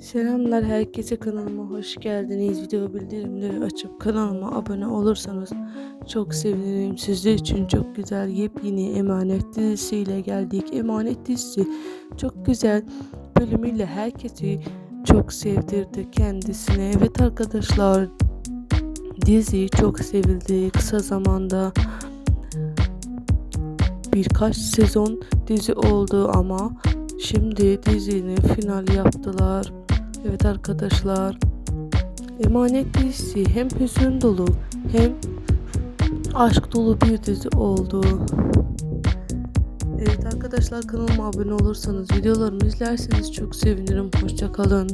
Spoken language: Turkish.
Selamlar herkese kanalıma hoş geldiniz. Video bildirimleri açıp kanalıma abone olursanız çok sevinirim. Sizler için çok güzel yepyeni Emanet dizisiyle geldik. Emanet dizisi çok güzel bölümüyle herkesi çok sevdirdi kendisine. Evet arkadaşlar dizi çok sevildi kısa zamanda. Birkaç sezon dizi oldu ama şimdi dizinin final yaptılar. Evet arkadaşlar. Emanet dizisi hem hüzün dolu hem aşk dolu bir dizi oldu. Evet arkadaşlar kanalıma abone olursanız videolarımı izlerseniz çok sevinirim. Hoşçakalın.